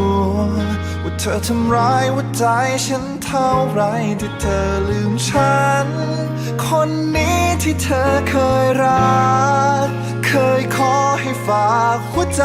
ว ว่าเธอทำร้ายหัวใจฉันเท่าไรที่เธอลืมฉัน คนนี้ที่เธอเคยรัก เคยขอให้ฝากหัวใจ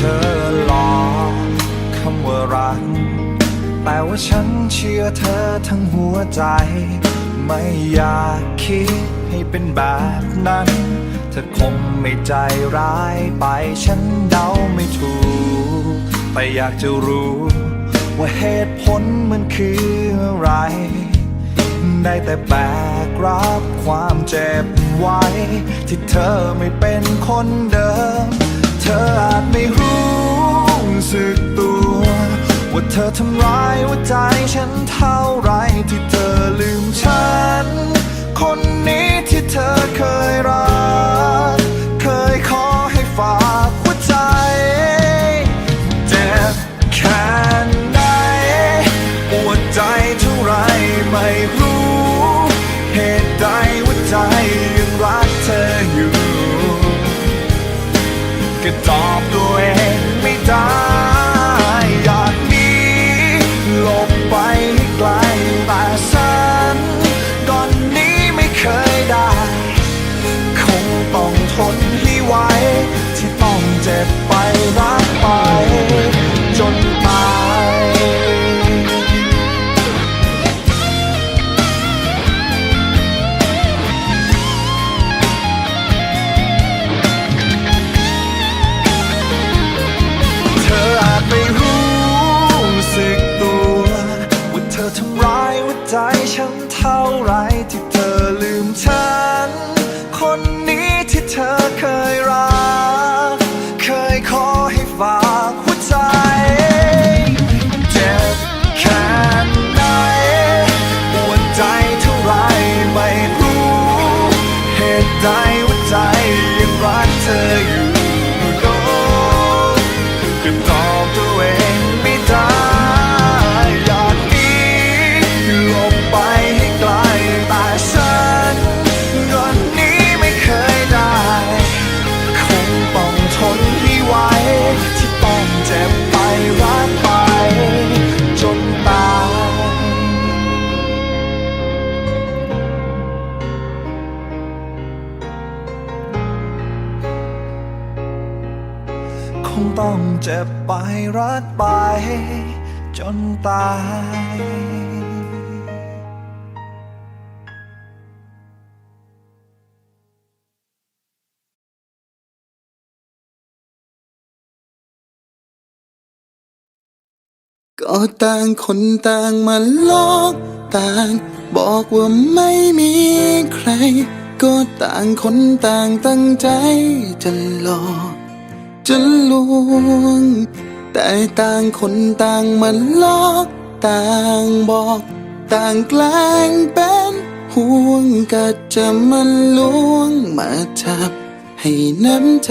เธอหลอกคำว่ารักแต่ว่าฉันเชื่อเธอทั้งหัวใจ ไม่อยากคิดให้เป็นแบบนั้น เธอคงไม่ใจร้ายไปฉันเดาไม่ถูก แต่อยากจะรู้ ว่าเหตุผลมันคืออะไร ได้แต่แบกรับความเจ็บไว้ ที่เธอไม่เป็นคนเดิม ธออาจไม่รู้สึกตัว ว่าเธอทำร้ายหัวใจ ต้ากหั ต้องเจ็บไปรักไป จนตาย ก็ต่างคนต่างมาลอกต่างบอกว่าไม่มีใคร ก็ต่างคนต่างตั้งใจจะหลอก จะลวง แต่ต่างคนต่างมันลอกต่างบอก ต่างแกล้งเป็นห่วงก็จะมันลวงมาจับให้น้ำใจ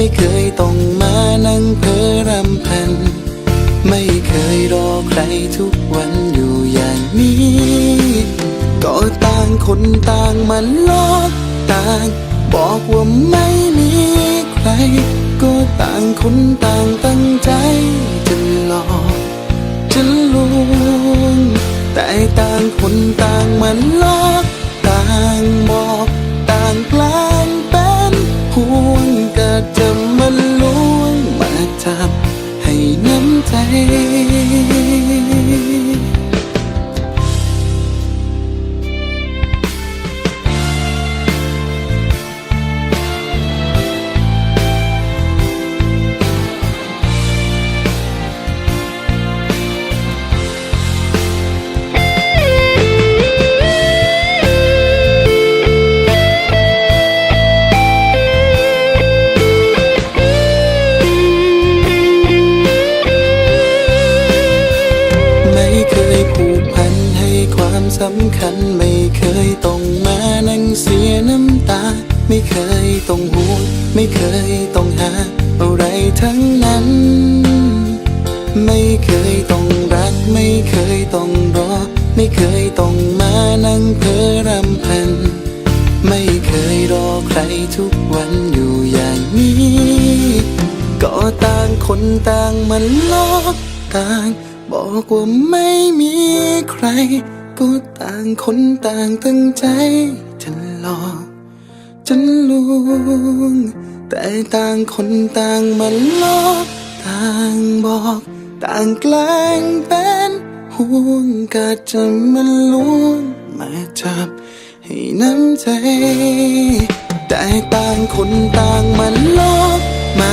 ไม่เคยต้องมานั่งเพ้อรำพัน ไม่เคยรอใครทุกวันอยู่อย่างนี้ ก็ต่างคนต่างมันลอกต่าง บอกว่าไม่มีใคร ก็ต่างคนต่างตั้งใจจะหลอกจะลวงแต่ต่างคนต่างมันลอกต่างบอกต่างกล้า จะมาล้วงมาจับให้น้ำใจ ทุกวันอยู่อย่างนี้ ก็ต่างคนต่างมันลอกต่าง บอกว่าไม่มีใคร ก็ต่างคนต่างตั้งใจจะหลอกจะลวงแต่ต่างคนต่างมันลอกต่างบอก ต่างแกล้งเป็นห่วงก็จะมันลวงมาจับให้น้ำใจ แต่ต่างคนต่างมันลอกมา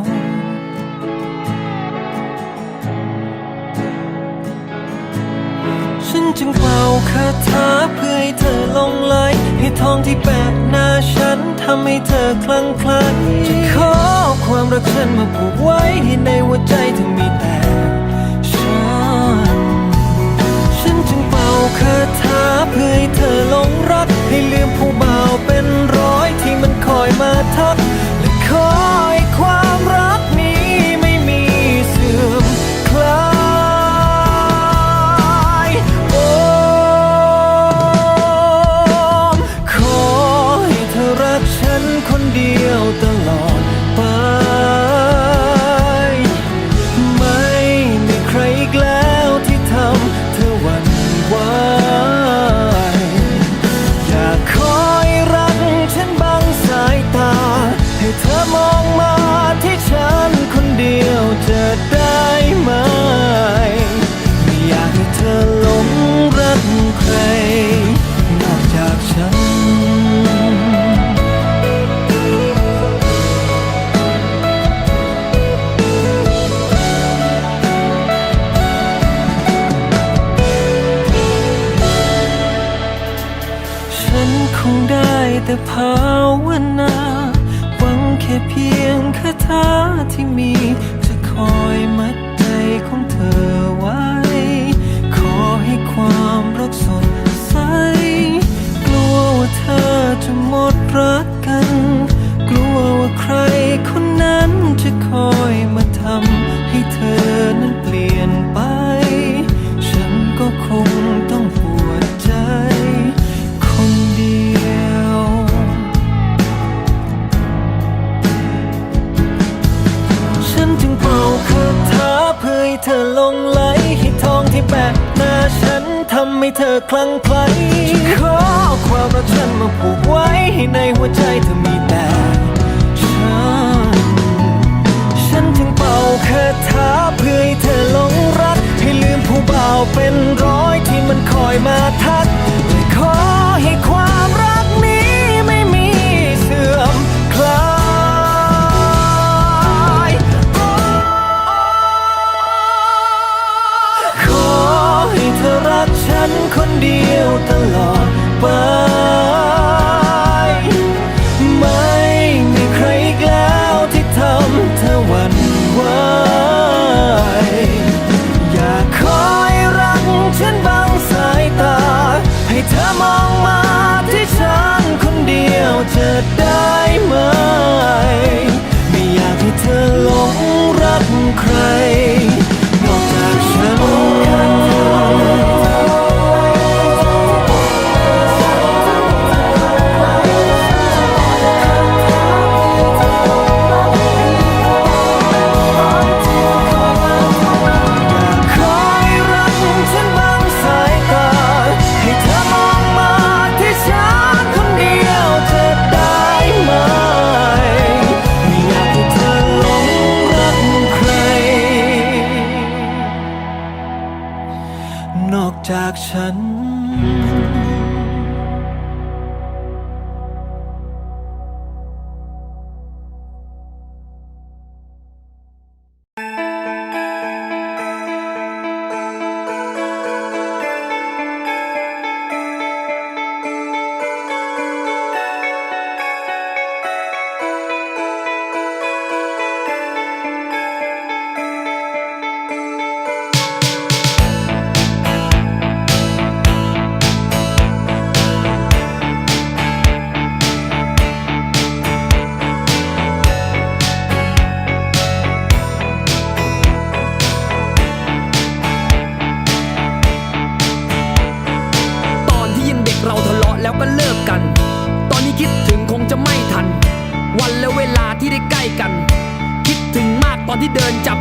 จึงเป่าคาถาเพื่อให้เธอลงไหลให้ทองที่แปะหน้าฉันทำให้เธอคลั่งไคล้จะขอความรักฉันมาผูกไว้ให้ในหัวใจเธอมีแต่ฉันฉันจึง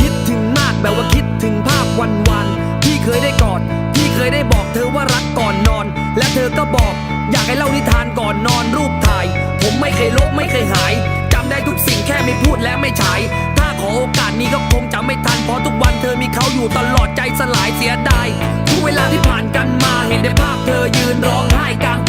คิดถึงมากแบบว่าคิดถึงภาพวันวัที่เคยได้กอดที่เคยได้บอกเธอว่ารักก่อนนอน และเธอก็บอก อยากให้เล่านิทานก่อนนอนรูปถ่าย ผมไม่เคยลบไม่เคยหายจำได้ทุกสิ่งแค่ไม่พูดและไม่ฉาย อโอกาสนี้ก็คงจะไม่ทัน เพราะทุกวันเธอมีเขาอยู่ตลอดใจสลายเสียดายทุกเวลาที่ผ่านกันมาเห็นได้ภาพเธอยืนร้องไห้กลาง